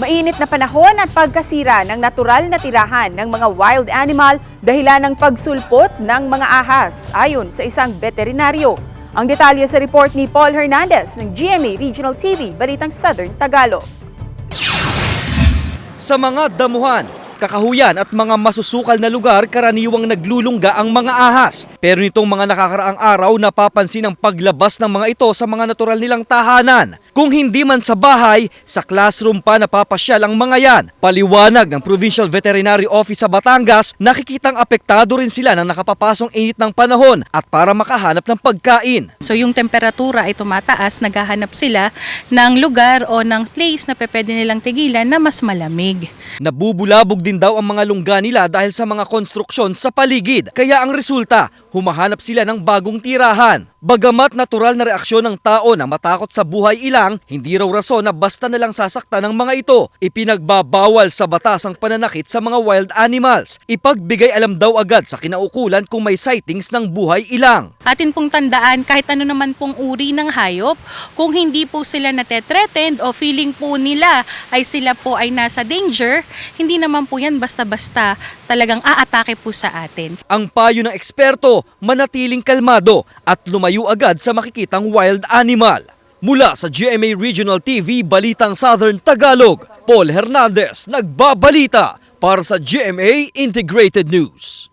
Mainit na panahon at pagkasira ng natural na tirahan ng mga wild animal dahilan ng pagsulpot ng mga ahas, ayon sa isang veterinaryo. Ang detalye sa report ni Paul Hernandez ng GMA Regional TV, Balitang Southern Tagalog. Sa mga damuhan, kakahuyan at mga masusukal na lugar karaniwang naglulungga ang mga ahas. Pero nitong mga nakakaraang araw napapansin ang paglabas ng mga ito sa mga natural nilang tahanan. Kung hindi man sa bahay, sa classroom pa napapasyal ang mga yan. Paliwanag ng Provincial Veterinary Office sa Batangas, nakikitang apektado rin sila ng nakapapasong init ng panahon at para makahanap ng pagkain. So yung temperatura ay tumataas, naghahanap sila ng lugar o ng place na pwede nilang tigilan na mas malamig. Nabubulabog din daw ang mga lungga nila dahil sa mga konstruksyon sa paligid. Kaya ang resulta, humahanap sila ng bagong tirahan. Bagamat natural na reaksyon ng tao na matakot sa buhay ilang, hindi raw rason na basta na lang sasaktan ng mga ito. Ipinagbabawal sa batas ang pananakit sa mga wild animals. Ipagbigay alam daw agad sa kinaukulan kung may sightings ng buhay ilang. Atin pong tandaan kahit ano naman pong uri ng hayop, kung hindi po sila natethreatened o feeling po nila ay sila po ay nasa danger, hindi naman po yan basta-basta talagang aatake po sa atin. Ang payo ng eksperto, manatiling kalmado at lumayo agad sa makikitang wild animal. Mula sa GMA Regional TV, Balitang Southern Tagalog, Paul Hernandez, nagbabalita para sa GMA Integrated News.